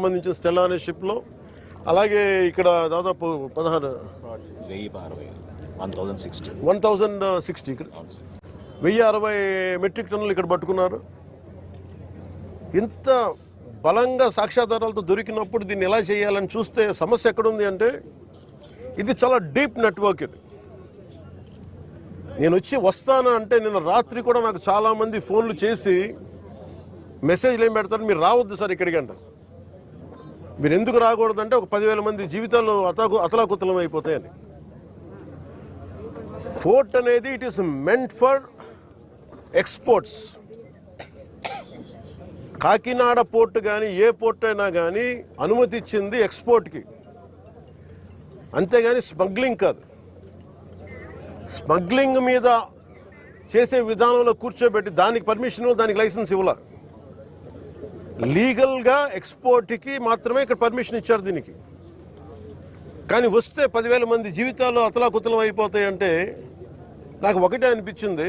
సంబంధించిన స్టెల్లా అనే షిప్లో. అలాగే ఇక్కడ దాదాపు పదహారు. వెయ్యి అరవై వన్ థౌజండ్ సిక్స్టీ. సిక్స్టీ వెయ్యి అరవై మెట్రిక్ టన్నులు ఇక్కడ పట్టుకున్నారు. ఇంత బలంగా సాక్ష్యాధారాలతో దొరికినప్పుడు దీన్ని ఎలా చేయాలని చూస్తే సమస్య ఎక్కడుంది అంటే ఇది చాలా డీప్ నెట్వర్క్ ఇది. నేను వచ్చి వస్తాను అంటే నిన్న రాత్రి కూడా నాకు చాలామంది ఫోన్లు చేసి మెసేజ్లు ఏం పెడతారు? మీరు రావద్దు సార్ ఇక్కడికి అంటారు. మీరు ఎందుకు రాకూడదంటే ఒక పదివేల మంది జీవితాలు అతకు అతలాకుతలం అయిపోతాయని. పోర్ట్ అనేది it is meant for exports Kakinada port కానీ ఏ పోర్ట్ అయినా కానీ అనుమతి ఇచ్చింది ఎక్స్పోర్ట్కి. అంతేగాని స్మగ్లింగ్ కాదు. స్మగ్లింగ్ మీద చేసే విధానంలో కూర్చోబెట్టి దానికి పర్మిషన్ దానికి లైసెన్స్ ఇవ్వాలి. లీగల్గా ఎక్స్పోర్ట్కి మాత్రమే ఇక్కడ పర్మిషన్ ఇచ్చారు దీనికి. కానీ వస్తే పదివేల మంది జీవితాలు అతలాకుతలం అయిపోతాయంటే నాకు ఒకటే అనిపించింది.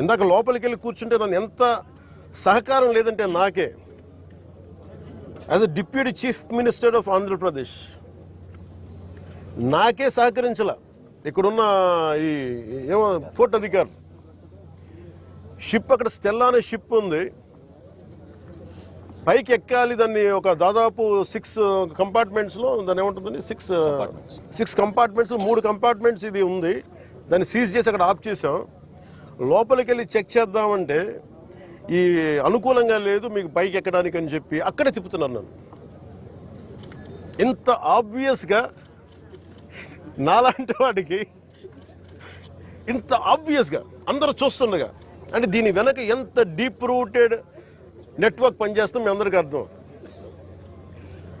ఇందాక లోపలికి వెళ్ళి కూర్చుంటే నన్ను ఎంత సహకారం లేదంటే నాకే. As a deputy chief minister of Andhra Pradesh నాకే సహకరించాల. ఇక్కడున్న ఈ ఏమో పోర్ట్ అధికారులు. షిప్ అక్కడ స్టెల్లా అనే షిప్ ఉంది. పైకి ఎక్కాలి దాన్ని ఒక దాదాపు సిక్స్ కంపార్ట్మెంట్స్లో దాన్ని ఏముంటుందని సిక్స్ సిక్స్ కంపార్ట్మెంట్స్ మూడు కంపార్ట్మెంట్స్ ఇది ఉంది. దాన్ని సీజ్ చేసి అక్కడ ఆఫ్ చేసాం లోపలికి వెళ్ళి చెక్ చేద్దామంటే ఈ అనుకూలంగా లేదు మీకు పైకి ఎక్కడానికి అని చెప్పి అక్కడే తిప్పుతున్నాను నన్ను. ఇంత ఆబ్వియస్గా నాలాంటి వాడికి ఇంత ఆబ్వియస్గా అందరూ చూస్తుండగా అంటే దీని వెనక ఎంత డీప్ రూటెడ్ నెట్వర్క్ పనిచేస్తుందో మీ అందరికీ అర్థం.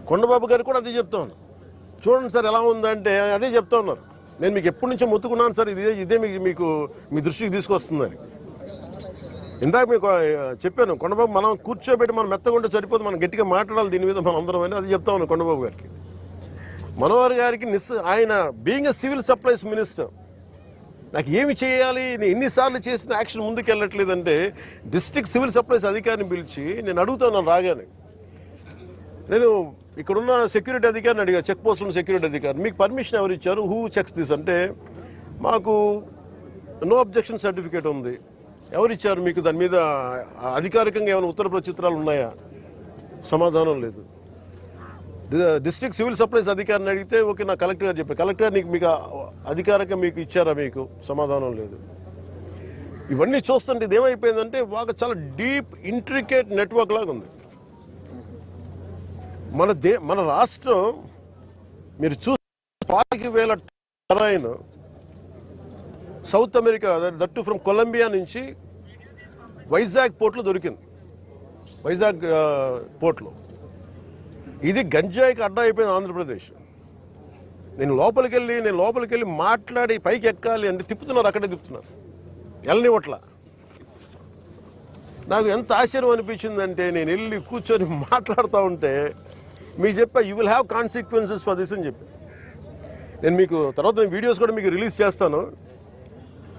కొండబాబు గారు కూడా అదే చెప్తా ఉన్నారు. చూడండి సార్ ఎలా ఉందంటే అదే చెప్తా ఉన్నారు. నేను మీకు ఎప్పటి నుంచో మొత్తుకున్నాను సార్ ఇదే ఇదే మీకు మీకు మీ దృష్టికి తీసుకొస్తుందని. ఇందాక మీకు చెప్పాను కొండబాబు మనం కూర్చోబెట్టి మనం మెత్తగా ఉంటే సరిపోదు మనం గట్టిగా మాట్లాడాలి దీని మీద మనం అందరం అని అది చెప్తా ఉన్నాను కొండబాబు గారికి. మనోహర్ గారికి నిస్ ఆయన being a civil supplies minister నాకు ఏమి చేయాలి? నేను ఎన్నిసార్లు చేసిన యాక్షన్ ముందుకు వెళ్ళట్లేదంటే డిస్ట్రిక్ట్ సివిల్ సప్లైస్ అధికారిని పిలిచి నేను అడుగుతాను రాగానే. నేను ఇక్కడున్న సెక్యూరిటీ అధికారిని అడిగా చెక్ పోస్టుల సెక్యూరిటీ అధికారి మీకు పర్మిషన్ ఎవరు ఇచ్చారు? Who checks this? అంటే మాకు నో అబ్జెక్షన్ సర్టిఫికేట్ ఉంది. ఎవరు ఇచ్చారు? మీకు దాని మీద అధికారికంగా ఏమైనా ఉత్తర ప్రత్యుత్తరాలు ఉన్నాయా? సమాధానం లేదు. డిస్ట్రిక్ట్ సివిల్ సప్లైస్ అధికారిని అడిగితే ఓకే నా కలెక్టర్ గారు చెప్పారు. కలెక్టర్ నీకు మీకు అధికారిక మీకు ఇచ్చారా మీకు? సమాధానం లేదు. ఇవన్నీ చూస్తుంటే ఇదేమైపోయిందంటే బాగా చాలా డీప్ ఇంట్రికేట్ నెట్వర్క్ లాగా ఉంది. మన దే మన రాష్ట్రం మీరు చూస్తే పాతిక వేల Tarain South America that from Colombia నుంచి వైజాగ్ పోర్ట్లో దొరికింది. వైజాగ్ పోర్ట్లో. ఇది గంజాయికి అడ్డా అయిపోయింది ఆంధ్రప్రదేశ్. నేను లోపలికి వెళ్ళి నేను లోపలికి వెళ్ళి మాట్లాడి పైకి ఎక్కాలి అంటే తిప్పుతున్నారు అక్కడే తిప్పుతున్నారు. వెళ్ళనివ్వట్లా నాకు ఎంత ఆశ్చర్యం అనిపించిందంటే నేను వెళ్ళి కూర్చొని మాట్లాడుతూ ఉంటే మీకు చెప్పా you will have consequences for this అని చెప్పి. నేను మీకు తర్వాత నేను వీడియోస్ కూడా మీకు రిలీజ్ చేస్తాను.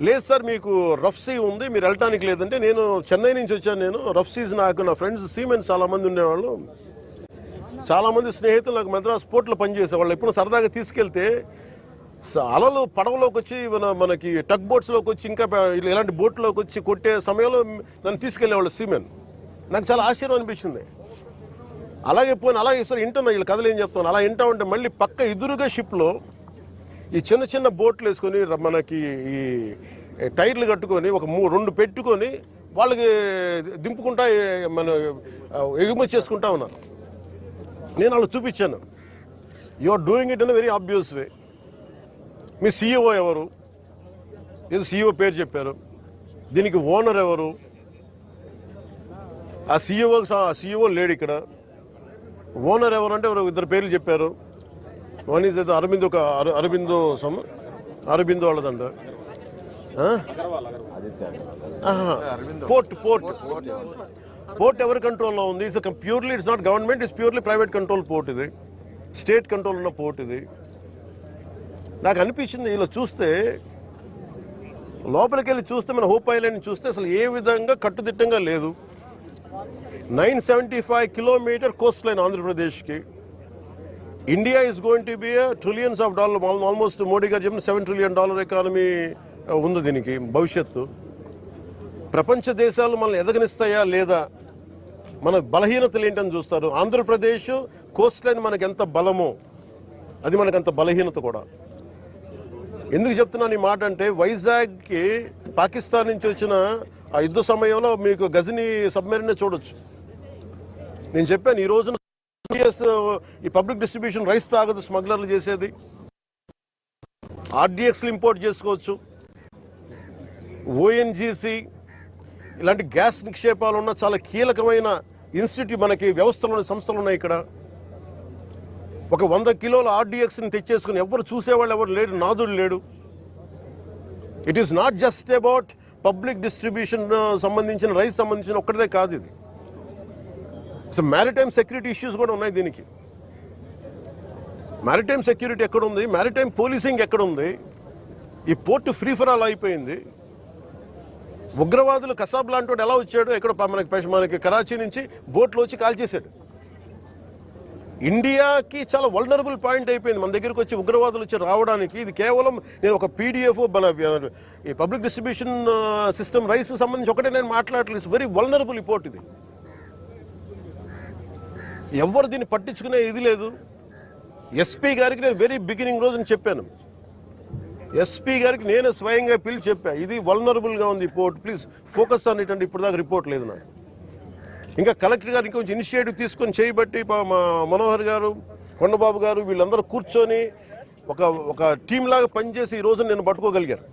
లేదు సార్ మీకు రఫ్ సీ ఉంది మీరు వెళ్ళటానికి లేదంటే నేను చెన్నై నుంచి వచ్చాను నేను. రఫ్ సీస్ నాకు నా ఫ్రెండ్స్ సీమెన్స్ చాలామంది ఉండేవాళ్ళు. చాలామంది స్నేహితులు నాకు మద్రాస్ పోర్ట్లో పనిచేసేవాళ్ళు. ఎప్పుడు సరదాగా తీసుకెళ్తే అలలు పడవలోకి వచ్చి మన మనకి టక్ బోట్స్లోకి వచ్చి ఇంకా ఇలాంటి బోట్లోకి వచ్చి కొట్టే సమయంలో నన్ను తీసుకెళ్ళేవాళ్ళు సీమెన్. నాకు చాలా ఆశ్చర్యం అనిపించింది. అలాగే పోయిన అలాగే సరే వింటున్నా వీళ్ళు కథలు ఏం చెప్తాను. అలా వింటా ఉంటే మళ్ళీ పక్క ఎదురుగా షిప్లో ఈ చిన్న చిన్న బోట్లు వేసుకొని మనకి ఈ టైర్లు కట్టుకొని ఒక మూ రెండు పెట్టుకొని వాళ్ళకి దింపుకుంటా మన ఎగుమతి చేసుకుంటా ఉన్నారు. నేను వాళ్ళు చూపించాను. You are doing it in very obvious way me CEO ఎవరు? ఏదో సీఈఓ పేరు చెప్పారు. దీనికి ఓనర్ ఎవరు? ఆ సీఈఓ సీఈఓ లేడు ఇక్కడ. ఓనర్ ఎవరు అంటే ఇద్దరు పేర్లు చెప్పారు. వన్ ఈజ్ ఏదో అరవింద్ ఒక అర- అరవిందో సమ్ అరవిందో వాళ్ళదంట. పోర్ట్ పోర్ట్ పోర్ట్ ఎవరి కంట్రోల్లో ఉంది? It's purely it's not government it's purely private control port ఇది. స్టేట్ కంట్రోల్ ఉన్న పోర్ట్ ఇది. నాకు అనిపించింది ఇలా చూస్తే లోపలికి వెళ్ళి చూస్తే మన హోప్ ఐలాండ్ చూస్తే అసలు ఏ విధంగా కట్టుదిట్టంగా లేదు. Nine seventy five kilometer coast line ఆంధ్రప్రదేశ్కి. India is going to be trillions of dollar almost Modi గారు చెప్పిన సెవెన్ ట్రిలియన్ డాలర్ ఎకానమీ ఉంది దీనికి భవిష్యత్తు. ప్రపంచ దేశాలు మనల్ని ఎదగనిస్తాయా లేదా? మన బలహీనతలు ఏంటని చూస్తారు. ఆంధ్రప్రదేశ్ కోస్ట్ లైన్ మనకి ఎంత బలమో అది మనకు అంత బలహీనత కూడా. ఎందుకు చెప్తున్నాను ఈ మాట అంటే వైజాగ్కి పాకిస్తాన్ నుంచి వచ్చిన ఆ యుద్ధ సమయంలో మీకు గజని సబ్మెరీన్ చూడొచ్చు. నేను చెప్పాను ఈ రోజున ఈ పబ్లిక్ డిస్ట్రిబ్యూషన్ రైస్ తాగదు స్మగ్లర్లు చేసేది. ఆర్డిఎక్స్లు ఇంపోర్ట్ చేసుకోవచ్చు. ఓఎన్జీసీ ఇలాంటి గ్యాస్ నిక్షేపాలు ఉన్న చాలా కీలకమైన ఇన్స్టిట్యూట్ మనకి వ్యవస్థలు ఉన్న సంస్థలు ఉన్నాయి ఇక్కడ. ఒక వంద కిలోల ఆర్డిఎక్స్ని తెచ్చేసుకుని ఎవరు చూసేవాళ్ళు ఎవరు లేడు నాదుడు లేడు. It is not just about public distribution సంబంధించిన రైస్ సంబంధించిన ఒక్కటిదే కాదు ఇది. సో మ్యారిటైమ్ సెక్యూరిటీ ఇష్యూస్ కూడా ఉన్నాయి దీనికి. మ్యారిటైమ్ సెక్యూరిటీ ఎక్కడ ఉంది మ్యారిటైమ్ పోలీసింగ్ ఎక్కడ ఉంది ఈ పోర్టు ఫ్రీ ఫర్ ఆల్ అయిపోయింది. ఉగ్రవాదులు కసాబ్ లాంటి వాడు ఎలా వచ్చాడు? ఎక్కడ మనకి మనకి కరాచీ నుంచి బోట్లో వచ్చి కాల్చేశాడు ఇండియాకి చాలా వల్నరబుల్ పాయింట్ అయిపోయింది. మన దగ్గరికి వచ్చి ఉగ్రవాదులు వచ్చి రావడానికి ఇది కేవలం నేను ఒక పీడిఎఫ్ మన ఈ పబ్లిక్ డిస్ట్రిబ్యూషన్ సిస్టమ్ రైస్ సంబంధించి ఒకటే నేను మాట్లాడలేదు. వెరీ వల్నరబుల్ రిపోర్ట్ ఇది. ఎవరు దీన్ని పట్టించుకునే ఇది లేదు. ఎస్పీ గారికి నేను వెరీ బిగినింగ్ రోజు చెప్పాను. ఎస్పీ గారికి నేను స్వయంగా పిలిచి చెప్పా ఇది వల్నరబుల్గా ఉంది report please focus on it అంటే ఇప్పుడు దాకా రిపోర్ట్ లేదు నాకు. ఇంకా కలెక్టర్ గారు ఇంకొంచెం ఇనిషియేటివ్ తీసుకొని చేయబట్టి మా మనోహర్ గారు కొండబాబు గారు వీళ్ళందరూ కూర్చొని ఒక ఒక టీం లాగా పనిచేసి ఈ రోజు నేను పట్టుకోగలిగారు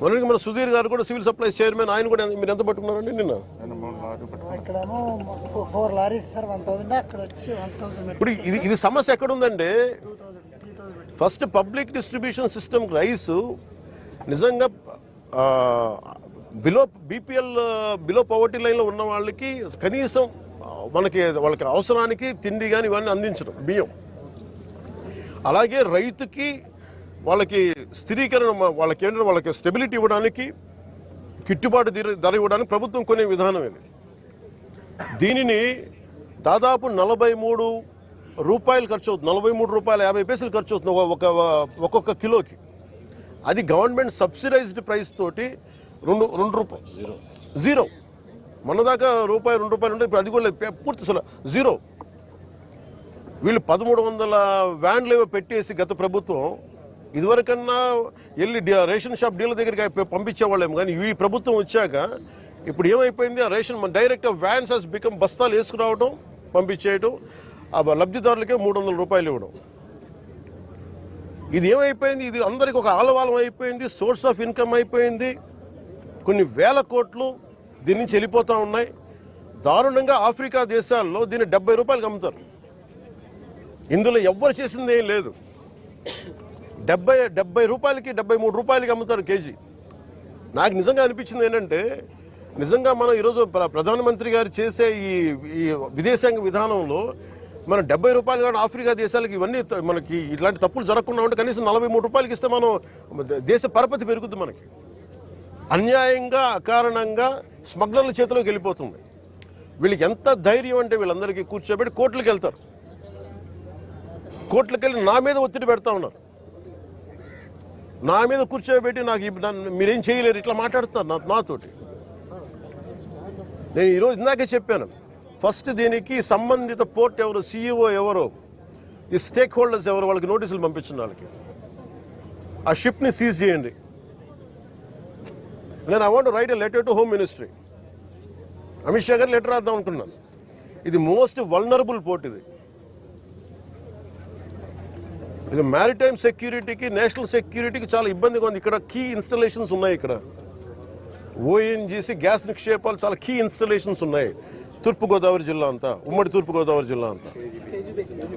మొన్నటికి మన సుధీర్ గారు కూడా సివిల్ సప్లైస్ చైర్మన్ ఆయన కూడా మీరు ఎంత పట్టుకున్నారండి నిన్న? ఇప్పుడు ఇది ఇది సమస్య ఎక్కడుందంటే first public distribution system rice నిజంగా బిలో బీపీఎల్ బిలో పవర్టీ లైన్లో ఉన్న వాళ్ళకి కనీసం మనకి వాళ్ళకి అవసరానికి తిండి కానీ ఇవన్నీ అందించడం బియ్యం. అలాగే రైతుకి వాళ్ళకి స్థిరీకరణ వాళ్ళకి ఏంటంటే వాళ్ళకి స్టెబిలిటీ ఇవ్వడానికి గిట్టుబాటు ధర ధర ఇవ్వడానికి ప్రభుత్వం కొనే విధానం ఇది. దీనిని దాదాపు నలభై మూడు రూపాయలు ఖర్చు అవుతుంది. నలభై మూడు రూపాయల యాభై పైసలు ఖర్చు అవుతుంది ఒక- ఒక ఒక్కొక్క కిలోకి. అది గవర్నమెంట్ సబ్సిడైజ్డ్ ప్రైస్ తోటి రెండు రెండు రూపాయలు. జీరో. జీరో. మొన్నదాకా రూపాయి రెండు రూపాయలు ఉంటే ఇప్పుడు అది కూడా పూర్తి అసలు జీరో. వీళ్ళు పదమూడు వందల వ్యాన్లు ఏవో పెట్టేసి గత ప్రభుత్వం ఇదివరకన్నా వెళ్ళి రేషన్ షాప్ డీలర్ దగ్గరికి పంపించేవాళ్ళేమో కానీ ఈ ప్రభుత్వం వచ్చాక ఇప్పుడు ఏమైపోయింది? ఆ రేషన్ మన డైరెక్ట్ వ్యాన్స్ హెస్ బికమ్ బస్తాలు వేసుకురావడం పంపించేయడం ఆ లబ్ధిదారులకే మూడు వందల రూపాయలు ఇవ్వడం. ఇది ఏమైపోయింది? ఇది అందరికి ఒక ఆలవాలం అయిపోయింది సోర్స్ ఆఫ్ ఇన్కమ్ అయిపోయింది. కొన్ని వేల కోట్లు దీని నుంచి వెళ్ళిపోతూ ఉన్నాయి. దారుణంగా ఆఫ్రికా దేశాల్లో దీన్ని డెబ్బై రూపాయలకి అమ్ముతారు. ఇందులో ఎవ్వరు చేసింది ఏం లేదు. డెబ్బై డెబ్బై రూపాయలకి డెబ్బై మూడు రూపాయలకి అమ్ముతారు కేజీ. నాకు నిజంగా అనిపించింది ఏంటంటే నిజంగా మనం ఈరోజు ప్ర- ప్రధానమంత్రి గారు చేసే ఈ ఈ విదేశాంగ విధానంలో మనం డెబ్బై రూపాయలు కానీ ఆఫ్రికా దేశాలకు ఇవన్నీ మనకి ఇట్లాంటి తప్పులు జరగకుండా ఉంటే కనీసం నలభై మూడు రూపాయలకి ఇస్తే మనం దేశ పరపతి పెరుగుద్ది మనకి. అన్యాయంగా అకారణంగా స్మగ్లర్ల చేతిలోకి వెళ్ళిపోతుంది. వీళ్ళకి ఎంత ధైర్యం అంటే వీళ్ళందరికీ కూర్చోబెట్టి కోర్టులకు వెళ్తారు. కోర్టులకు వెళ్ళి నా మీద ఒత్తిడి పెడతా ఉన్నారు. నా మీద కూర్చోబెట్టి నాకు మీరేం చేయలేరు ఇట్లా మాట్లాడుతున్నారు నా నాతోటి. నేను ఈరోజు ఇందాకే చెప్పాను. ఫస్ట్ దీనికి సంబంధిత పోర్ట్ ఎవరు సీఈఓ ఎవరు ఈ స్టేక్ హోల్డర్స్ ఎవరు వాళ్ళకి నోటీసులు పంపించిన వాళ్ళకి. ఆ షిప్ని సీజ్ చేయండి. నేను I want write a letter to home ministry Amit Shah గారు లెటర్ రాద్దాం అనుకున్నాను. ఇది మోస్ట్ వల్నరబుల్ పోర్ట్ ఇది. ఇది మ్యారిటైమ్ సెక్యూరిటీకి నేషనల్ సెక్యూరిటీకి చాలా ఇబ్బందిగా ఉంది. ఇక్కడ కీ ఇన్స్టలేషన్స్ ఉన్నాయి ఇక్కడ. ఓఎన్జీసీ గ్యాస్ నిక్షేపాలు చాలా కీ ఇన్స్టలేషన్స్ ఉన్నాయి. తూర్పుగోదావరి జిల్లా అంతా ఉమ్మడి తూర్పుగోదావరి జిల్లా అంతా.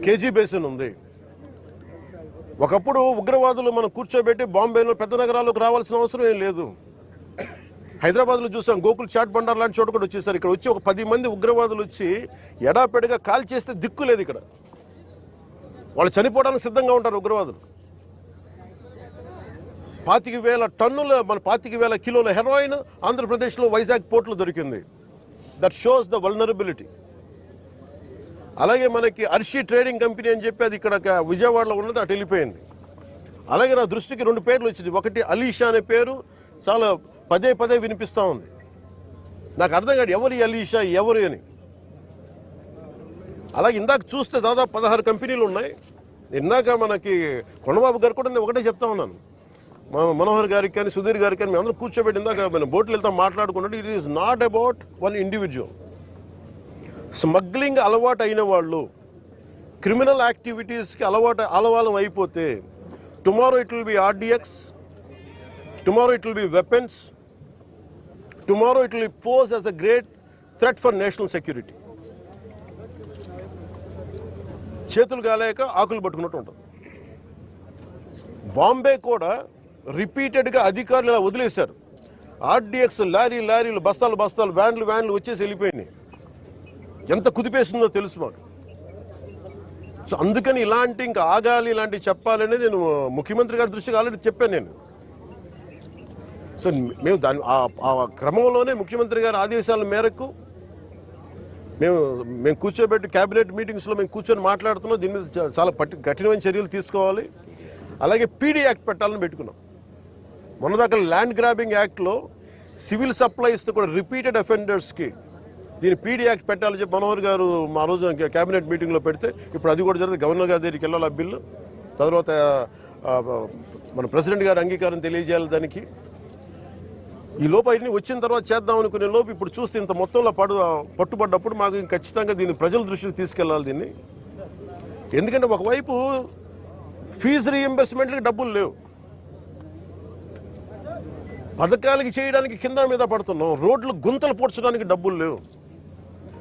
కేజీ బేసిన్ ఉంది. ఒకప్పుడు ఉగ్రవాదులు మనం కూర్చోబెట్టి బాంబేలో పెద్ద నగరాలకు రావాల్సిన అవసరం ఏం లేదు. హైదరాబాద్లో చూసాం గోకుల్ చాట్ బండార్ లాంటి చోట కూడా వచ్చేసారు. ఇక్కడ వచ్చి ఒక పది మంది ఉగ్రవాదులు వచ్చి ఎడాపెడిగా కాల్ చేస్తే దిక్కు లేదు ఇక్కడ. వాళ్ళు చనిపోవడానికి సిద్ధంగా ఉంటారు ఉగ్రవాదులు. పాతిక వేల టన్నుల మన పాతిక వేల కిలోల హెరాయిన్ ఆంధ్రప్రదేశ్లో వైజాగ్ పోర్టులో దొరికింది. దట్ షోస్ ద వల్నరబిలిటీ అలాగే మనకి అర్షి ట్రేడింగ్ కంపెనీ అని చెప్పి అది ఇక్కడ విజయవాడలో ఉన్నది అటు వెళ్ళిపోయింది. అలాగే నా దృష్టికి రెండు పేర్లు వచ్చింది. ఒకటి అలీషా అనే పేరు చాలా పదే పదే వినిపిస్తూ ఉంది. నాకు అర్థం కాదు ఎవరు అలీషా ఎవరు అని. అలాగే ఇందాక చూస్తే దాదాపు పదహారు కంపెనీలు ఉన్నాయి. ఇందాక మనకి కొండబాబు గారు కూడా నేను ఒకటే చెప్తా ఉన్నాను. మనోహర్ గారికి కానీ సుధీర్ గారికి కానీ మేమందరం కూర్చోబెట్టి ఇందాక మనం బోట్లు వెళ్తాం మాట్లాడుకున్నట్టు it is not about one individual smuggling అలవాటు అయిన వాళ్ళు క్రిమినల్ యాక్టివిటీస్కి అలవాటు అలవాలం అయిపోతే tomorrow it will be RDX tomorrow it will be weapons tomorrow it will pose as a great threat for national security చేతులు కాలేక ఆకులు పట్టుకున్నట్టు ఉంటుంది. బాంబే కూడా రిపీటెడ్గా అధికారులు ఇలా వదిలేశారు. ఆర్డిఎక్స్ లారీ లారీలు బస్తాలు బస్తాలు వ్యాన్లు వ్యాన్లు వచ్చేసి వెళ్ళిపోయినాయి. ఎంత కుదిపేసిందో తెలుసు మాకు. సో అందుకని ఇలాంటి ఇంకా ఆగాలి ఇలాంటివి చెప్పాలనేది నేను ముఖ్యమంత్రి గారి దృష్టికి ఆల్రెడీ చెప్పాను నేను. సో మేము దాని ఆ- క్రమంలోనే ముఖ్యమంత్రి గారి ఆదేశాల మేరకు మేము మేము కూర్చోబెట్టి క్యాబినెట్ మీటింగ్స్లో మేము కూర్చొని మాట్లాడుతున్నాం. దీని మీద చాలా పట్టి కఠినమైన చర్యలు తీసుకోవాలి. అలాగే పీడీ యాక్ట్ పెట్టాలని పెట్టుకున్నాం. మొన్నదాకా ల్యాండ్ గ్రాబింగ్ యాక్ట్లో సివిల్ సప్లైస్ కూడా రిపీటెడ్ అఫెండర్స్కి దీని పీడీ యాక్ట్ పెట్టాలని చెప్పి మనోహర్ గారు మా రోజు క్యాబినెట్ మీటింగ్లో పెడితే ఇప్పుడు అది కూడా జరిగింది. గవర్నర్ గారి దగ్గరికి వెళ్ళాలి ఆ బిల్లు? తర్వాత మన ప్రెసిడెంట్ గారి అంగీకారం తెలియజేయాలి దానికి. ఈ లోపు అవన్నీ వచ్చిన తర్వాత చేద్దాం అనుకునే లోపు ఇప్పుడు చూస్తే ఇంత మొత్తంలో పడు పట్టుబడ్డప్పుడు మాకు ఖచ్చితంగా దీన్ని ప్రజల దృష్టికి తీసుకెళ్ళాలి దీన్ని. ఎందుకంటే ఒకవైపు ఫీజు రీఎంబర్స్మెంట్కి డబ్బులు లేవు. పథకాలకి చేయడానికి కింద మీద పడుతున్నాం. రోడ్లు గుంతలు పూడ్చడానికి డబ్బులు లేవు.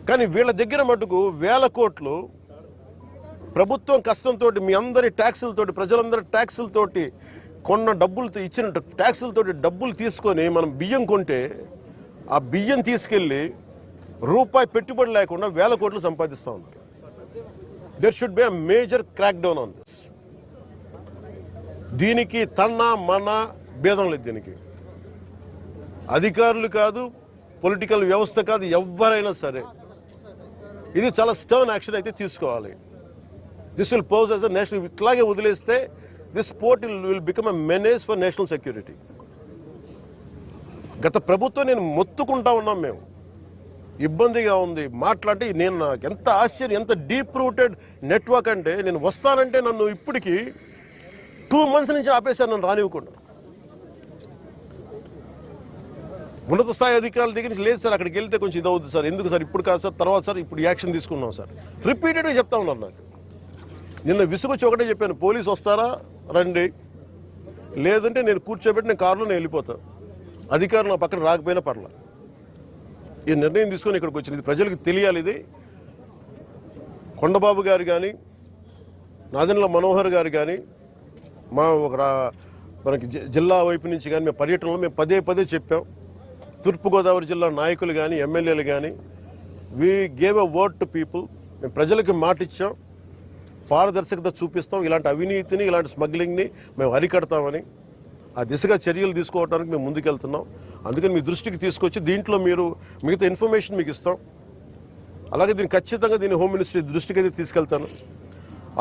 కానీ వీళ్ళ దగ్గర మటుకు వేల కోట్లు ప్రభుత్వం కష్టంతో మీ అందరి ట్యాక్సులతోటి ప్రజలందరి ట్యాక్సులతోటి కొన్న డబ్బులతో ఇచ్చిన ట్యాక్సులతోటి డబ్బులు తీసుకొని మనం బియ్యం కొంటే ఆ బియ్యం తీసుకెళ్ళి రూపాయి పెట్టుబడి లేకుండా వేల కోట్లు సంపాదిస్తూ ఉన్నారు. There should be a major crackdown on this దీనికి తన్న మన భేదం లేదు దీనికి. అధికారులు కాదు పొలిటికల్ వ్యవస్థ కాదు ఎవరైనా సరే. ఇది చాలా స్టర్న్ యాక్షన్ అయితే తీసుకోవాలి. This will pose as a national ఇట్లాగే వదిలేస్తే this port will become a menace for national security గత ప్రభుత్వం నేను మొత్తుకుంటా ఉన్నాం మేము. ఇబ్బందిగా ఉంది. మాట్లాడి నేను నాకు ఎంత ఆశ్చర్యం ఎంత డీప్ రూటెడ్ నెట్వర్క్ అంటే నేను వస్తానంటే నన్ను ఇప్పటికీ టూ మంత్స్ నుంచి ఆపేశాను నన్ను రానివ్వకుండా. ఉన్నత స్థాయి అధికారుల దగ్గర నుంచి లేదు సార్ అక్కడికి వెళ్తే కొంచెం ఇదవుద్ది అవుతుంది సార్. ఎందుకు సార్? ఇప్పుడు కాదు సార్ తర్వాత సార్ ఇప్పుడు యాక్షన్ తీసుకున్నాం సార్. రిపీటెడ్గా చెప్తా ఉన్నారు నాకు. నిన్న విసుగొచ్చి ఒకటే చెప్పాను పోలీసు వస్తారా? రండి. లేదంటే నేను కూర్చోబెట్టి నేను కారులో నేను వెళ్ళిపోతాను అధికారులు నా పక్కన రాకపోయినా పర్లా. ఈ నిర్ణయం తీసుకొని ఇక్కడికి వచ్చింది. ప్రజలకు తెలియాలి ఇది. కొండబాబు గారు కానీ నాదెండ్ల మనోహర్ గారు కానీ మా ఒక మనకి జిల్లా వైపు నుంచి కానీ మేము పర్యటనలో మేము పదే పదే చెప్పాం. తూర్పుగోదావరి జిల్లా నాయకులు కానీ ఎమ్మెల్యేలు కానీ we gave a word to people మేము ప్రజలకు మాట ఇచ్చాం పారదర్శకత చూపిస్తాం. ఇలాంటి అవినీతిని ఇలాంటి స్మగ్లింగ్ని మేము అరికడతామని ఆ దిశగా చర్యలు తీసుకోవడానికి మేము ముందుకెళ్తున్నాం. అందుకని మీ దృష్టికి తీసుకొచ్చి దీంట్లో మీరు మిగతా ఇన్ఫర్మేషన్ మీకు ఇస్తాం. అలాగే దీన్ని ఖచ్చితంగా దీన్ని హోమ్ మినిస్ట్రీ దృష్టికి అయితే తీసుకెళ్తాను.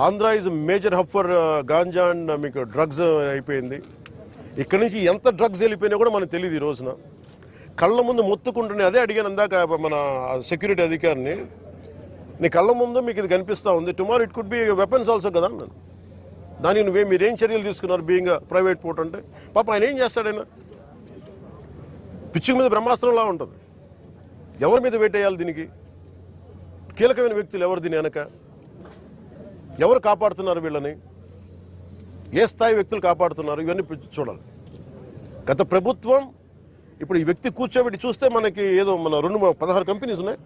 Andhra is major hub for ganja and మీకు డ్రగ్స్ uh, అయిపోయింది. ఇక్కడి నుంచి ఎంత డ్రగ్స్ వెళ్ళిపోయినా కూడా మనకు తెలియదు ఈ రోజున. కళ్ళ ముందు మొత్తుకుంటున్నాయి. అదే అడిగాను అందాక మన సెక్యూరిటీ అధికారిని. నీ కళ్ళ ముందు మీకు ఇది కనిపిస్తూ ఉంది. Tomorrow it could be weapons also కదా అన్నాను దానికి నువ్వే మీరేం చర్యలు తీసుకున్నారు బీయింగ్ ప్రైవేట్ పోర్ట్ అంటే? పాప ఆయన ఏం చేస్తాడైనా పిచ్చి మీద బ్రహ్మాస్త్రంలా ఉంటుంది. ఎవరి మీద వేటేయాలి దీనికి? కీలకమైన వ్యక్తులు ఎవరు దీని వెనక? ఎవరు కాపాడుతున్నారు వీళ్ళని? ఏ స్థాయి వ్యక్తులు కాపాడుతున్నారు? ఇవన్నీ చూడాలి. గత ప్రభుత్వం ఇప్పుడు ఈ వ్యక్తి కూర్చోబెట్టి చూస్తే మనకి ఏదో మన రెండు మూడు- పదహారు కంపెనీస్ ఉన్నాయి.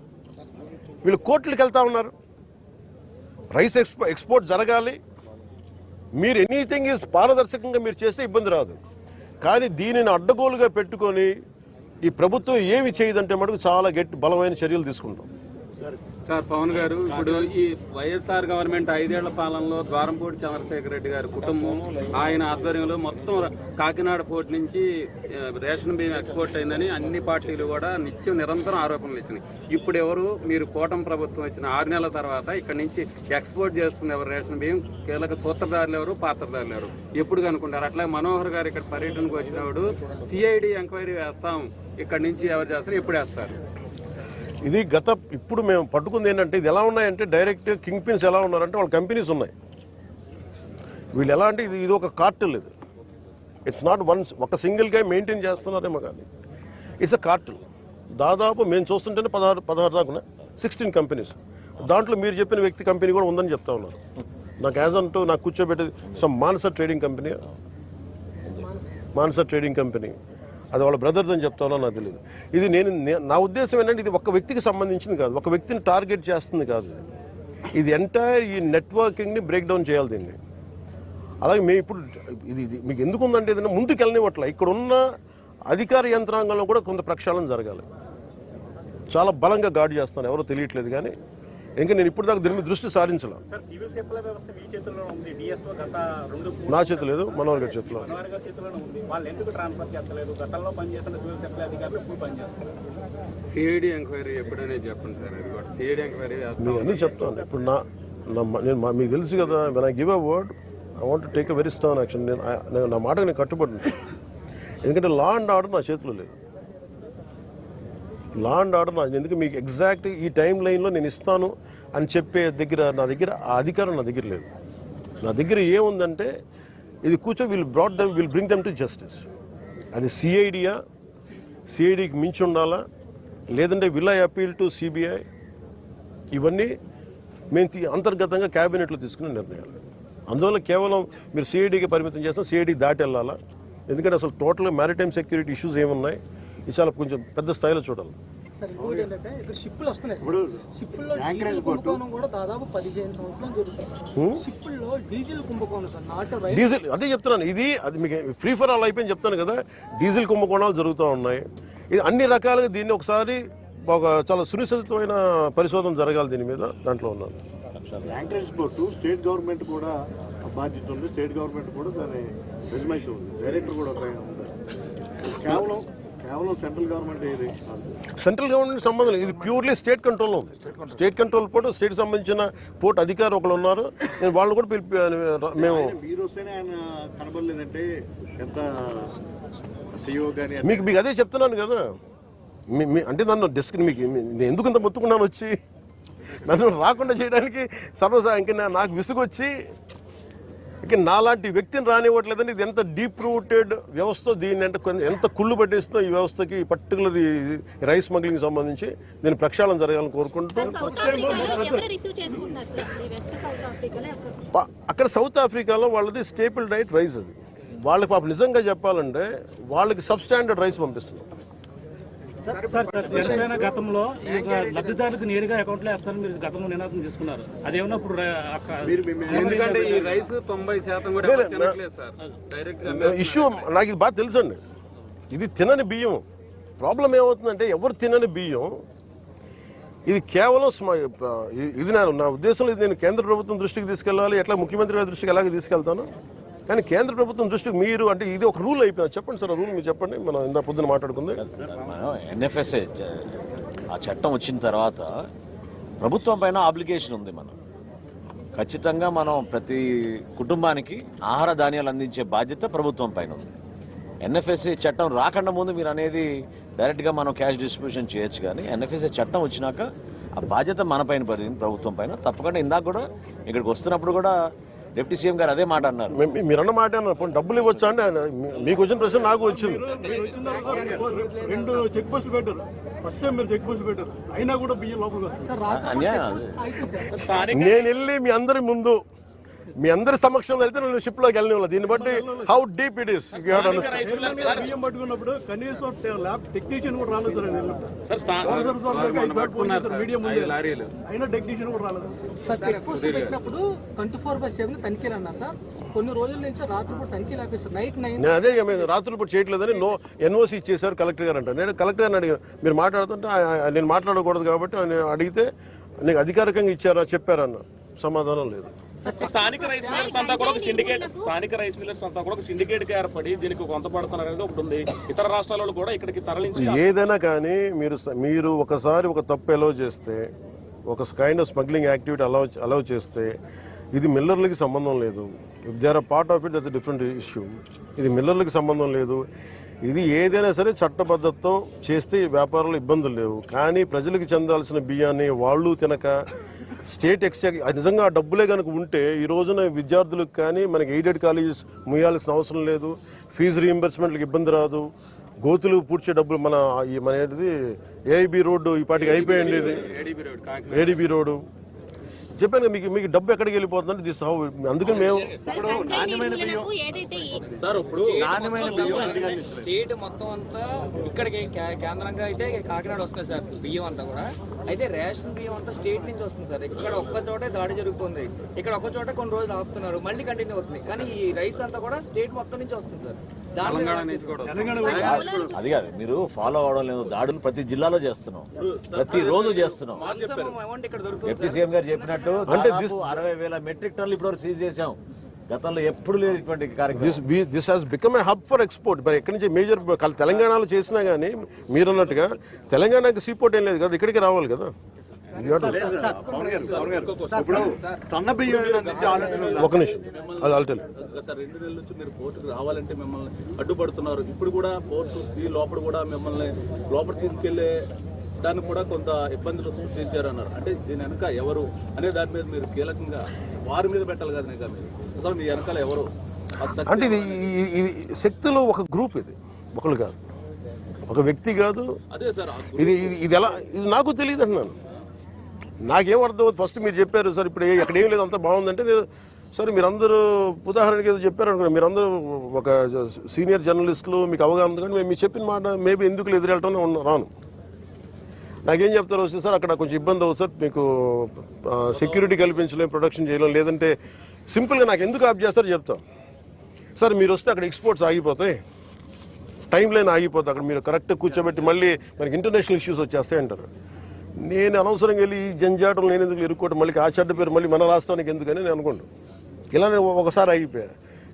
వీళ్ళు కోర్టులకు వెళ్తా ఉన్నారు. రైస్ ఎక్స్పో ఎక్స్పోర్ట్ జరగాలి. మీరు ఎనీథింగ్ ఈజ్ పారదర్శకంగా మీరు చేస్తే ఇబ్బంది రాదు. కానీ దీనిని అడ్డగోలుగా పెట్టుకొని ఈ ప్రభుత్వం ఏమి చేయదంటే మటుకు చాలా గట్టి బలమైన చర్యలు తీసుకుంటాం. సార్. పవన్ గారు ఇప్పుడు ఈ వైఎస్ఆర్ గవర్నమెంట్ ఐదేళ్ళ పాలనలో ద్వారంపూడి చంద్రశేఖర్ రెడ్డి గారి కుటుంబం ఆయన ఆధ్వర్యంలో మొత్తం కాకినాడ పోర్ట్ నుంచి రేషన్ బియ్యం ఎక్స్పోర్ట్ అయిందని అన్ని పార్టీలు కూడా నిత్యం నిరంతరం ఆరోపణలు ఇచ్చినాయి. ఇప్పుడు ఎవరు మీరు కూటమి ప్రభుత్వం వచ్చిన ఆరు నెలల తర్వాత ఇక్కడ నుంచి ఎక్స్పోర్ట్ చేస్తుంది ఎవరు? రేషన్ బియ్యం కీలక సూత్రధారులు ఎవరు? పాత్రధారులు ఎవరు? ఎప్పుడు కనుక్కుంటారు? అట్లా మనోహర్ గారు ఇక్కడ పర్యటనకు వచ్చినప్పుడు సిఐడి ఎంక్వైరీ వేస్తాం. ఇక్కడ నుంచి ఎవరు చేస్తారు? ఎప్పుడు వేస్తారు? ఇది గత ఇప్పుడు మేము పట్టుకుంది ఏంటంటే ఇది ఎలా ఉన్నాయంటే డైరెక్ట్ కింగ్ పిన్స్ ఎలా ఉన్నారంటే వాళ్ళ కంపెనీస్ ఉన్నాయి. వీళ్ళు ఎలా అంటే ఇది ఇది ఒక కార్టల్ ఇది. ఇట్స్ నాట్ వన్స్ ఒక సింగిల్గా మెయింటైన్ చేస్తున్నారేమో కానీ ఇట్స్ అ కార్టల్ దాదాపు మేము చూస్తుంటేనే పదహారు పదహారు దాకా సిక్స్టీన్ కంపెనీస్ దాంట్లో మీరు చెప్పిన వ్యక్తి కంపెనీ కూడా ఉందని చెప్తా ఉన్నారు. నాకు యాజ్ అంటూ నాకు కూర్చోబెట్టేది some Manasa trading company Manasa trading company అది వాళ్ళ బ్రదర్ది అని చెప్తానో నాకు తెలియదు ఇది నేను నా ఉద్దేశం ఏంటంటే ఇది ఒక వ్యక్తికి సంబంధించింది కాదు. ఒక వ్యక్తిని టార్గెట్ చేస్తుంది కాదు. ఇది. ఎంటైర్ ఈ నెట్వర్కింగ్ని బ్రేక్ డౌన్ చేయాలి దీన్ని. అలాగే మేము ఇప్పుడు ఇది ఇది మీకు ఎందుకు ఉందంటే ఏదైనా ముందుకు వెళ్ళనివ్వట్ల ఇక్కడ ఉన్న అధికార యంత్రాంగంలో కూడా కొంత ప్రక్షాళన జరగాలి. చాలా బలంగా గాడి చేస్తాను. ఎవరో తెలియట్లేదు కానీ ఇంకా నేను ఇప్పుడు దాకా దీని మీద దృష్టి సారించాల. సార్ సివిల్ సప్లై వ్యవస్థ మీ చేతుల్లో ఉంది. డిఎస్ఓ గత రెండు నా చేతి లేదు మనోహర్ గారి చేతిలో సిఐడి ఎంక్వైరీ ఎప్పుడనేది చెప్పండి సార్ అది కూడా. సిఐడి ఎంక్వైరీ చేస్తాం. మీకు అన్నీ చెప్తాను ఇప్పుడు నా నేను మీకు తెలుసు కదా when I give a word I want take a very stern action నేను నా మాటకు నేను కట్టుబడి. ఎందుకంటే లా అండ్ ఆర్డర్ నా చేతిలో లేదు. లా అండ్ ఆర్డర్ ఎందుకు మీకు ఎగ్జాక్ట్ ఈ టైం లైన్లో నేను ఇస్తాను అని చెప్పే దగ్గర నా దగ్గర ఆ అధికారం నా దగ్గర లేదు. నా దగ్గర ఏముందంటే ఇది కూర్చో will bring them will bring them to justice అది సిఐడియా సిఐడికి మించి ఉండాలా? లేదంటే will I appeal to CBI ఇవన్నీ మేము అంతర్గతంగా క్యాబినెట్లో తీసుకునే నిర్ణయాలు. అందువల్ల కేవలం మీరు సిఐడికి పరిమితం చేస్తాం సిఐడి దాటి వెళ్ళాలా? ఎందుకంటే అసలు టోటల్గా మ్యారిటైమ్ సెక్యూరిటీ ఇష్యూస్ ఏమున్నాయి? చాలా కొంచెం పెద్ద స్థాయిలో చూడాలి. సార్ ఇంకోటి ఏంటంటే ఇక్కడ షిప్పులు వస్తున్నాయి సార్. షిప్పుల్లో డీజిల్ కుంభకోణం కూడా దాదాపు పదిహేను సంవత్సరాలు జరుగుతుంది షిప్పుల్లో డీజిల్ కుంభకోణం సార్ నాటు రైలు. డీజిల్ అదే చెప్తున్నాను ఇది అది మీకు ఫ్రీ ఫర్ ఆల్ అయిపోయింది చెప్తాను కదా డీజిల్ కుంభకోణాలు జరుగుతూ ఉన్నాయి. ఇది అన్ని రకాలుగా దీన్ని ఒకసారి ఒక చాలా సునిశ్చితమైన పరిశోధన జరగాలి దీని మీద దాంట్లో ఉన్నాను. యాంకరేజ్ పోర్టు స్టేట్ గవర్నమెంట్ కూడా బాధ్యత ఉంది స్టేట్ గవర్నమెంట్ కూడా దాని రెజ్మైస్ ఉంది. డైరెక్టర్ కూడా కేవలం సెంట్రల్ గవర్నమెంట్ ఇది. సెంట్రల్ గవర్నమెంట్ సంబంధం ఇది ప్యూర్లీ స్టేట్ కంట్రోల్లో ఉంది. State control. పోర్ట్ స్టేట్ సంబంధించిన పోర్ట్ అధికారులు ఒకరు ఉన్నారు. నేను వాళ్ళు కూడా పిలిపి మేము మీకు మీకు అదే చెప్తున్నాను కదా. మీ అంటే నన్ను డిస్క్ మీకు నేను ఎందుకు ఇంత మొత్తుకున్నాను వచ్చి? నన్ను రాకుండా చేయడానికి సర్వసా ఇంకా నా- నాకు విసుగొచ్చి ఇక నాలాంటి వ్యక్తిని రానివ్వట్లేదని ఇది ఎంత డీప్ రూటెడ్ వ్యవస్థ దీన్ని అంటే ఎంత కుళ్ళు పట్టేస్తుందో ఈ వ్యవస్థకి పర్టికులర్ ఈ రైస్ స్మగ్లింగ్ సంబంధించి దీని ప్రక్షాళన జరగాలని కోరుకుంటూ అక్కడ సౌత్ ఆఫ్రికాలో వాళ్ళది స్టేపుల్ డైట్ రైస్ అది. వాళ్ళకి పాప నిజంగా చెప్పాలంటే వాళ్ళకి సబ్ స్టాండర్డ్ రైస్ పంపిస్తుంది సార్ సార్ జనసేన గతంలో లబ్ధిదారులకు నేరుగా అకౌంట్లో వేస్తారని మీరు గతంలో నినాదం తీసుకున్నారు అదేమన్నా ఇప్పుడు ఎందుకంటే ఈ రైస్ తొంభై శాతం కూడా ఎవరు తినట్లేదు సార్. డైరెక్ట్గా ఇష్యూ నాకు ఇది బాగా తెలుసండి. ఇది తినని బియ్యం. ప్రాబ్లం ఏమవుతుందంటే ఎవరు తినని బియ్యం? ఇది కేవలం ఇది- ఇది నా నా ఉద్దేశంలో ఇది నేను కేంద్ర ప్రభుత్వం దృష్టికి తీసుకెళ్ళాలి ఎట్లా ముఖ్యమంత్రి గారి దృష్టికి ఎలాగ తీసుకెళ్తాను? కానీ కేంద్ర ప్రభుత్వం దృష్టికి మీరు అంటే ఇది ఒక రూల్ అయిపోయింది. చెప్పండి సార్ రూల్ మీరు చెప్పండి. మనం ఇందా పొద్దున మాట్లాడుకుంది. ఎన్ఎఫ్ఎస్ఏ ఆ చట్టం వచ్చిన తర్వాత ప్రభుత్వం పైన ఆబ్లిగేషన్ ఉంది మనం. ఖచ్చితంగా మనం ప్రతి కుటుంబానికి ఆహార ధాన్యాలు అందించే బాధ్యత ప్రభుత్వం పైన ఉంది. ఎన్ఎఫ్ఎస్ఏ చట్టం రాకుండా ముందు మీరు అనేది డైరెక్ట్గా మనం క్యాష్ డిస్ట్రిబ్యూషన్ చేయొచ్చు కానీ ఎన్ఎఫ్ఎస్ఏ చట్టం వచ్చినాక ఆ బాధ్యత మన పైన పడింది ప్రభుత్వం పైన. తప్పకుండా ఇందాక కూడా ఇక్కడికి వస్తున్నప్పుడు కూడా డిప్యూటీ సీఎం గారు అదే మాట అన్నారు. మీ- మీ- మీరన్న మాట అన్నారు, పోనీ డబ్బులు ఇవ్వచ్చా అంటే మీకు వచ్చిన ప్రశ్న నాకు వచ్చింది. రెండు చెక్ పోస్టులు పెట్టారు. ఫస్ట్ టైం మీరు చెక్ పోస్టులు పెట్టారు. అయినా కూడా బియ్యం లోపలికి సార్ నేను వెళ్ళి మీ అందరి ముందు మీ అందరి సమక్షంలో వెళ్తే నేను షిప్లోకి వెళ్ళిన దీన్ని బట్టి హౌ డీప్ ఇట్ ఈస్ బియ్యం పట్టుకున్నప్పుడు కనీసం ల్యాబ్ టెక్నీషియన్ కూడా రాలేదు సార్ మీడియం అయినా టెక్నీషియన్ కూడా రాలేదు. సార్ చెక్ పోస్ట్ పెట్టినప్పుడు ట్వంటీ ఫోర్ బై సెవెన్ తనిఖీలు అన్నారు సార్. కొన్ని రోజుల నుంచి రాత్రిపూట తనిఖీలు ఆపేస్తారు నైట్ నైన్ నేను అదే ఇక మేము రాత్రులు పూట చేయట్లేదని నో ఎన్ఓసి ఇచ్చేసారు కలెక్టర్ గారు అంటారు. నేను కలెక్టర్ గారిని అడిగా మీరు మాట్లాడుతుంటే నేను మాట్లాడకూడదు కాబట్టి అడిగితే నీకు అధికారికంగా ఇచ్చారా చెప్పారన్న సమాధానం లేదు. స్థానిక రైస్ మిల్లర్స్ అంతా కూడా ఒక సిండికేట్ స్థానిక రైస్ మిల్లర్స్ అంతా కూడా ఒక సిండికేట్గా ఏర్పడి దీనికి కొంత పడుతున్నారు అనేది ఒకటి ఉంది. ఇతర రాష్ట్రాలలో కూడా ఇక్కడికి తరలించి ఏదైనా కానీ మీరు మీరు ఒకసారి ఒక తప్పు అలౌ చేస్తే ఒక kind of smuggling activity allow allow చేస్తే ఇది మిల్లర్లకి సంబంధం లేదు. If they are part of it that's different issue ఇది మిల్లర్లకి సంబంధం లేదు. ఇది ఏదైనా సరే చట్టబద్ధతతో చేస్తే వ్యాపారంలో ఇబ్బందులు లేవు. కానీ ప్రజలకు చెందాల్సిన బియ్యాన్ని వాళ్ళు తినక స్టేట్ ఎక్స్చేంజ్ నిజంగా ఆ డబ్బులే కనుక ఉంటే ఈ రోజున విద్యార్థులకు కానీ మనకి ఎయిడెడ్ కాలేజెస్ ముయ్యాల్సిన అవసరం లేదు. ఫీజు రీఎంబర్స్మెంట్లకు ఇబ్బంది రాదు. గోతులు పూడ్చే డబ్బులు మన ఈ మన ఏంటిది ఏఐబి రోడ్డు ఈ పాటికి అయిపోయింది. ADB road. చెప్పాను మీకు మీకు డబ్బు ఎక్కడికి వెళ్ళిపోతుందంటే దిస్ హౌ అందుకని మేము సంజయ్ ఏదైతే ఈ- సార్ ఇప్పుడు నాణ్యమైన బియ్యం? స్టేట్ మొత్తం అంతా ఇక్కడికి కేంద్రంగా అయితే కాకినాడ వస్తుంది సార్ బియ్యం అంతా కూడా. అయితే రేషన్ బియ్యం అంతా స్టేట్ నుంచి వస్తుంది సార్. ఇక్కడ ఒక్క చోటే దాడి జరుగుతుంది. ఇక్కడ ఒక్క చోట కొన్ని రోజులు ఆపుతున్నారు. మళ్ళీ కంటిన్యూ అవుతుంది. కానీ ఈ రైస్ అంతా కూడా స్టేట్ మొత్తం నుంచి వస్తుంది సార్. అది కాదు మీరు ఫాలో అవడం లేదు. దాడులు ప్రతి జిల్లాలో చేస్తున్నాం. ప్రతి రోజు చేస్తున్నాం. డిప్యూటీ సీఎం గారు చెప్పినట్టు this- అరవై వేల మెట్రిక్ టన్నులు ఇప్పటివరకు సీజ్ చేశాం గతంలో ఎప్పుడు లేదు ఇటువంటి కార్యక్రమం this this has become a hub for export మరి ఎక్కడి నుంచి మేజర్ తెలంగాణలో చేసినా కానీ మీరన్నట్టుగా తెలంగాణకి సీపోర్ట్ ఏం లేదు కదా ఇక్కడికి రావాలి కదా. ఇప్పుడు? ఒక నిమిషం అది అల్టల్ గత రెండు నెలల నుంచి మీరు కోర్టుకు రావాలంటే మిమ్మల్ని అడ్డుపడుతున్నారు ఇప్పుడు కూడా కోర్టు సి లోపల కూడా మిమ్మల్ని లోపల తీసుకెళ్ళే దానికి కూడా కొంత ఇబ్బందులు సృష్టించారన్నారు. అంటే దీని వెనక ఎవరు అనే దాని మీద మీరు కీలకంగా వారి మీద పెట్టాలి కదా ఇంకా మీరు. అసలు మీ వెనకాల ఎవరు? అంటే ఇది శక్తిలో ఒక గ్రూప్ ఇది ఒకళ్ళు కాదు. ఒక వ్యక్తి కాదు. అదే సార్ ఇది ఇది- ఎలా ఇది నాకు తెలియదు అంటున్నాను. నాకేం అర్థం అవుతుంది ఫస్ట్ మీరు చెప్పారు సార్ ఇప్పుడు అక్కడ ఏం లేదు అంతా బాగుందంటే నేను సరే మీరందరూ ఉదాహరణకి ఏదో చెప్పారు అనుకున్నా మీరందరూ ఒక సీనియర్ జర్నలిస్టులు మీకు అవగాహన ఉంది కానీ మేము మీరు చెప్పిన మాట మేబీ ఎందుకు ఎదురెళ్ళటం రాను. నాకేం చెప్తారు వస్తే సార్ అక్కడ కొంచెం ఇబ్బంది అవుతుంది సార్. మీకు సెక్యూరిటీ కల్పించలేం ప్రొడక్షన్ చేయలేం లేదంటే సింపుల్గా నాకు ఎందుకు ఆప్ చేస్తారో చెప్తాం. సార్ మీరు వస్తే అక్కడ ఎక్స్పోర్ట్స్ ఆగిపోతాయి. టైం లైన్ ఆగిపోతుంది అక్కడ మీరు కరెక్ట్ కూర్చోబెట్టి మళ్ళీ మనకి ఇంటర్నేషనల్ ఇష్యూస్ వచ్చేస్తాయి అంటారు. నేను అనవసరంగా వెళ్ళి ఈ జంజాటం నేను ఎందుకు ఇరుక్కోవడం మళ్ళీ ఆ చెడ్డ పేరు మళ్ళీ మన రాష్ట్రానికి ఎందుకని నేను అనుకోండి ఇలానే ఒకసారి ఆగిపోయా.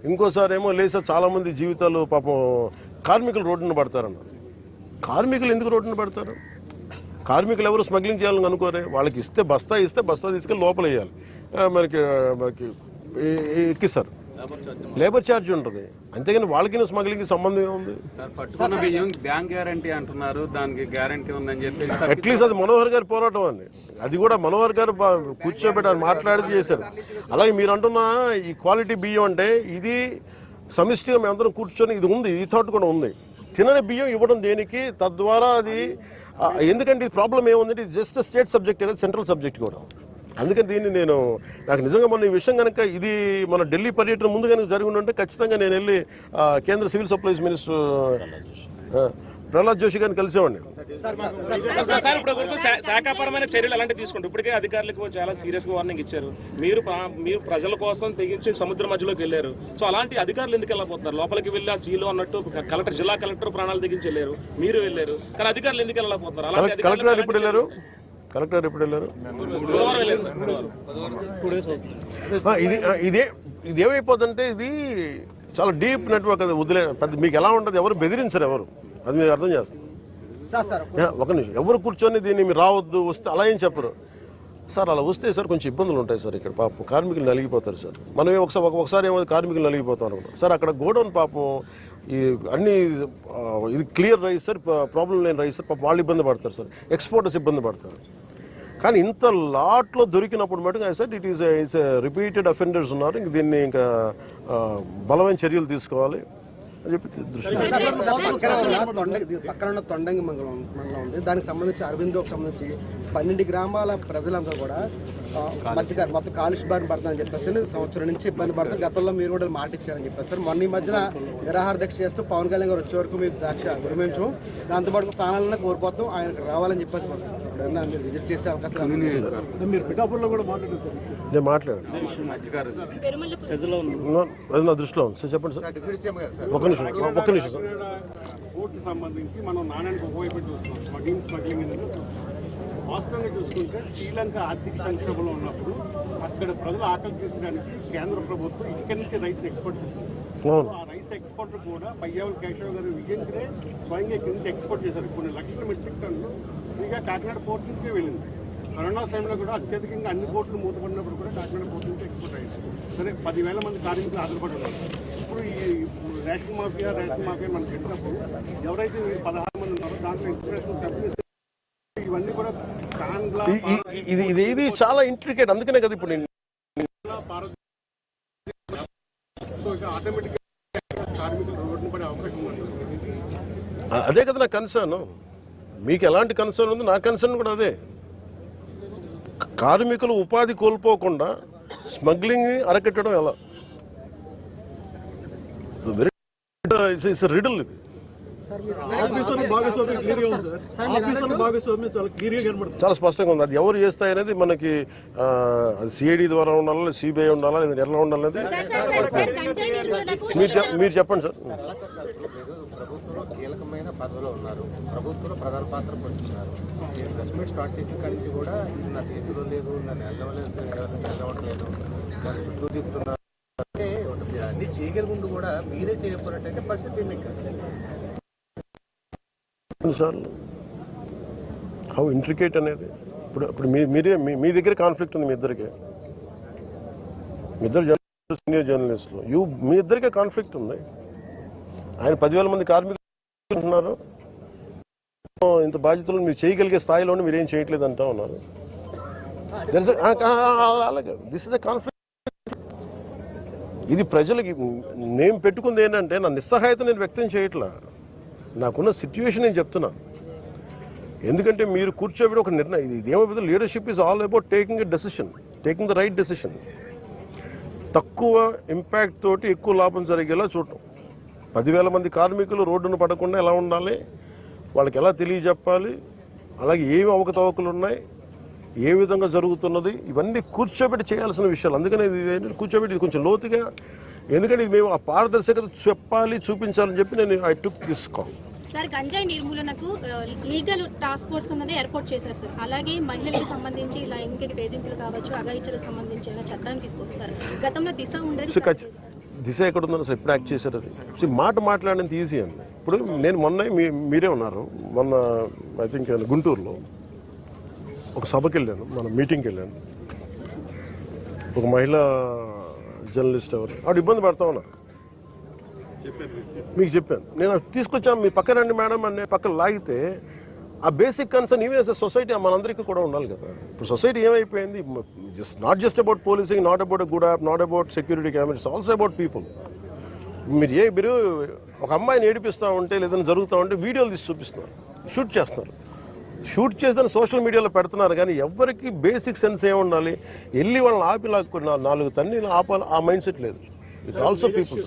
ఇంకోసారి ఏమో లేసా చాలామంది జీవితాలు పాపం కార్మికులు రోడ్డున పడతారన్నారు. కార్మికులు ఎందుకు రోడ్డున పడతారు? కార్మికులు ఎవరు స్మగ్లింగ్ చేయాలని అనుకోరే? వాళ్ళకి ఇస్తే బస్తా ఇస్తే బస్తా తీసుకెళ్ళి లోపల వేయాలి. మనకి మనకి ఎక్కిస్తారు. లేబర్ ఛార్జ్ ఉంటుంది. అంతేగాని వాళ్ళకి స్మగ్లింగ్ సంబంధం ఏముంది? బ్యాంక్ గ్యారంటీ అంటున్నారు. దానికి గ్యారంటీ ఉందని చెప్పేసి అట్లీస్ట్ అది మనోహర్ గారి పోరాటం అండి. అది కూడా మనోహర్ గారు బా- కూర్చోబెట్టి ఆయన మాట్లాడి చేశారు. అలాగే మీరు అంటున్న ఈ క్వాలిటీ బియ్యం అంటే ఇది సమిష్టిగా మేమందరం కూర్చొని ఇది ఉంది ఈ థాట్ కూడా ఉంది. తినని బియ్యం ఇవ్వడం దేనికి? తద్వారా అది ఎందుకంటే ఇది ప్రాబ్లం ఏముందంటే ఇది జస్ట్ స్టేట్ సబ్జెక్ట్ కదా సెంట్రల్ సబ్జెక్ట్ కూడా. అందుకని దీన్ని నేను నాకు నిజంగా మన ఈ విషయం కనుక ఇది మన ఢిల్లీ పర్యటన ముందు కనుక జరిగి ఉంటే ఖచ్చితంగా నేను వెళ్ళి కేంద్ర civil supplies minister Pralhad Joshi గారిని కలిసేవాడిని. సార్ ఇప్పుడు శాఖాపరమైన చర్యలు అలాంటివి తీసుకుంటారు ఇప్పటికే అధికారులకు చాలా సీరియస్గా వార్నింగ్ ఇచ్చారు. మీరు మీరు ప్రజల కోసం తెగించి సముద్ర మధ్యలోకి వెళ్ళారు. సో అలాంటి అధికారులు ఎందుకు వెళ్ళకపోతున్నారు లోపలికి వెళ్ళి ఆ సీలో అన్నట్టు కలెక్టర్ జిల్లా కలెక్టర్ ప్రాణాలు తెగించి వెళ్ళారు. మీరు వెళ్ళారు. కానీ అధికారులు ఎందుకు వెళ్ళకపోతున్నారు అలాంటి కలెక్టర్ ఎప్పుడు వెళ్ళారు? కలెక్టర్ ఎప్పుడు వెళ్ళారు? ఇది ఇదే ఇది చాలా డీప్ నెట్వర్క్ అది వదిలే పెద్ద మీకు ఎలా ఉంటుంది? ఎవరు బెదిరించరు ఎవరు? అది మీరు అర్థం చేస్తారు. యా, ఒక నిమిషం. ఎవరు కూర్చొని దీన్ని మీరు రావద్దు వస్తే అలా ఏం చెప్పరు? సార్ అలా వస్తే సార్ కొంచెం ఇబ్బందులు ఉంటాయి సార్ ఇక్కడ. పాపం కార్మికులు నలిగిపోతారు సార్. మనం ఏమో ఒకసారి ఒక- ఒకసారి ఏమో కార్మికులు నలిగిపోతాం అనుకుంటాం. సార్ అక్కడ గోడౌన్ పాపం ఈ అన్ని ఇది క్లియర్ రైస్ సార్ ప్రాబ్లం లేని రైస్ సార్. పాపం వాళ్ళు ఇబ్బంది పడతారు సార్. ఎక్స్పోర్టర్స్ ఇబ్బంది పడతారు. కానీ ఇంత లాట్లో దొరికినప్పుడు మటుకు sir it is it's repeated offenders ఉన్నారు. ఇంక దీన్ని ఇంకా బలమైన చర్యలు తీసుకోవాలి. పక్కన ఉన్న తొండంగి మంగళం మండలం ఉంది. దానికి సంబంధించి అరవిందోకి సంబంధించి పన్నెండు గ్రామాల ప్రజలందరూ కూడా మధ్య మొత్తం కాలుష్య బారిన పడుతుందని చెప్పేసి సంవత్సరం నుంచి ఇబ్బంది పడుతుంది. గతంలో మీరు కూడా మాట ఇచ్చారని చెప్పేసి సార్ మొన్న ఈ మధ్యన నిరాహార దీక్ష చేస్తూ పవన్ కళ్యాణ్ గారు వచ్చే వరకు మీరు దాక్ష విరమించం. దాంతోపాటు ప్రాణాలను కోల్పోతాం. ఆయనకు రావాలని చెప్పేసి విజిట్ చేసే అవకాశం. మీరు పిఠాపురంలో కూడా నేను మాట్లాడాను నా- అది నా దృష్టిలో ఉంది. సార్ చెప్పండి సార్. ఒక నిమిషం ఒక్క నిమిషం సార్. కోర్టు సంబంధించి మనం నాణ్యానికి ఒకవైపు చూస్తున్నాం. స్మగ్లింగ్ స్మగ్లింగ్ అనేది వాస్తవంగా చూసుకుంటే శ్రీలంక ఆర్థిక సంక్షోభంలో ఉన్నప్పుడు అక్కడ ప్రజలు ఆకలి తీర్చడానికి కేంద్ర ప్రభుత్వం ఇక్కడి నుంచి రైస్ ఎక్స్పోర్ట్ చేస్తుంది అవును. ఆ రైస్ ఎక్స్పోర్ట్ కూడా పయ్యావుల కేశవ్ గారు విజయంకరే స్వయంగా ఇక్కడి నుంచి ఎక్స్పోర్ట్ చేశారు. కొన్ని లక్షల మెట్రిక్ టన్నులు. ఫ్రీగా కాకినాడ పోర్ట్ నుంచే వెళ్ళింది. కరోనా సమయంలో కూడా అత్యధికంగా అన్ని పోర్టులు మూతపడినప్పుడు కూడా కాకినాడ పోర్ట్ నుంచి ఎక్స్పోర్ట్ అయ్యింది సరే పదివేల మంది కార్మికులు ఆధారపడి ఉన్నారు. ఇప్పుడు ఈ రేషన్ మాఫియా రేషన్ మాఫియా మనకు చెప్పినప్పుడు ఎవరైతే పదహారు మంది ఉన్నారో దాంట్లో ఇంటర్నేషనల్ కంపెనీస్ ఇవన్నీ కూడా ఇది ఇది ఇది చాలా ఇంట్రికేట్ అందుకనే కదా ఇప్పుడు నేను అదే కదా నా కన్సర్న్ మీకు ఎలాంటి కన్సర్న్ ఉంది నా కన్సర్న్ కూడా అదే. కార్మికులు ఉపాధి కోల్పోకుండా స్మగ్లింగ్ అరకెట్టడం ఎలా? ఇట్స్ రిడల్ ఇది. చాలా క్లియర్గా కనబడుతుంది. చాలా స్పష్టంగా ఉంది. అది ఎవరు చేస్తాయి అనేది మనకి ఆ, అది సిఐడి ద్వారా ఉండాలా సిబిఐ ఉండాలా ఎలా ఉండాలనేది మీరు చెప్పండి సార్. ప్రభుత్వంలో కీలకమైన పదవిలో ఉన్నారు. ప్రభుత్వంలో ప్రధాన పాత్ర పొందుతున్నారు నేను ప్రెస్ మీట్ స్టార్ట్ చేసిన కాడి నుంచి కూడా ఇది నా చేతిలో లేదు నన్ను వెళ్ళవలేదు వెళ్ళవట్లేదు నన్ను చుట్టూ తిప్పుతున్నారు. అంటే అన్నీ అన్ని కూడా మీరే చేయకపోయినట్టయితే పరిస్థితి ఏమి సార్లు హౌ ఇంట్రికేట్ అనేది ఇప్పుడు ఇప్పుడు మీ మీరే మీ మీ దగ్గర కాన్ఫ్లిక్ట్ ఉంది మీ ఇద్దరికి. మీ ఇద్దరు జర్నలిస్ట్ సీనియర్ జర్నలిస్టులు యూ మీ ఇద్దరికే కాన్ఫ్లిక్ట్ ఉంది. ఆయన పదివేల మంది కార్మికులు ఉంటున్నారు. ఇంత బాధ్యతలు మీరు చేయగలిగే స్థాయిలోనే మీరు ఏం చేయట్లేదు అంటా ఉన్నారు. అలాగే. దిస్ ఇస్ ద కాన్ఫ్లిక్ట్ ఇది ప్రజలకి నేను పెట్టుకుంది ఏంటంటే నా నిస్సహాయత నేను వ్యక్తం చేయట్లా. నాకున్న సిచ్యువేషన్ నేను చెప్తున్నాను ఎందుకంటే మీరు కూర్చోబెట్టి ఒక నిర్ణయం ఇది ఇదేమైపోతుంది leadership is all about taking a decision taking the right decision తక్కువ ఇంపాక్ట్ తోటి ఎక్కువ లాభం జరిగేలా చూడటం. పదివేల మంది కార్మికులు రోడ్డును పడకుండా ఎలా ఉండాలి? వాళ్ళకి ఎలా తెలియజెప్పాలి? అలాగే ఏమి అవకతవకలు ఉన్నాయి? ఏ విధంగా జరుగుతున్నది? ఇవన్నీ కూర్చోబెట్టి చేయాల్సిన విషయాలు. అందుకని ఇది ఏంటంటే కూర్చోబెట్టి కొంచెం లోతుగా ఎందుకంటే ఇది మేము ఆ పారదర్శకత చెప్పాలి చూపించాలని చెప్పి నేను I took this call sir గంజాయి నిర్మూలనకు లీగల్ టాస్క్ ఫోర్స్ అన్నది ఏర్పాటు చేశారు సార్. అలాగే మహిళలకు సంబంధించి లైంగిక వేధింపులు కావచ్చు అఘాయిత్యాలకు సంబంధించిన చట్టాన్ని తీసుకొస్తారు. గతంలో దిశ ఉండేది దిశ ఎక్కడ ఉందని అసలు ఎప్పుడు యాక్ట్ చేశారు అది? సో మాట మాట్లాడినంత ఈజీ అండి. ఇప్పుడు నేను మొన్న మీ మీరే ఉన్నారు. మొన్న ఐ థింక్ గుంటూరులో ఒక సభకి వెళ్ళాను మన మీటింగ్కి వెళ్ళాను. ఒక మహిళా జర్నలిస్ట్ ఎవరు? ఆవిడ ఇబ్బంది పడతా ఉన్నారు. మీకు చెప్పాను. నేను తీసుకొచ్చాను మీ పక్కన రండి మేడం అని పక్కన లాగితే ఆ basic concern even as society మనందరికీ కూడా ఉండాలి కదా. ఇప్పుడు సొసైటీ ఏమైపోయింది? Just not just about policing not about good app not about security cameras also about people మీరు ఏ మీరు ఒక అమ్మాయిని ఏడిపిస్తూ ఉంటే లేదని జరుగుతూ ఉంటే వీడియోలు తీసి చూపిస్తున్నారు షూట్ చేస్తున్నారు. షూట్ చేసిన సోషల్ మీడియాలో పెడుతున్నారు కానీ ఎవరికి బేసిక్ సెన్స్ ఏమి ఉండాలి? వెళ్ళి వాళ్ళని ఆపి లాక్కుని నాలుగు తన్ని ఆపాలి ఆ మైండ్ సెట్ లేదు ఇట్స్ ఆల్సో పీపుల్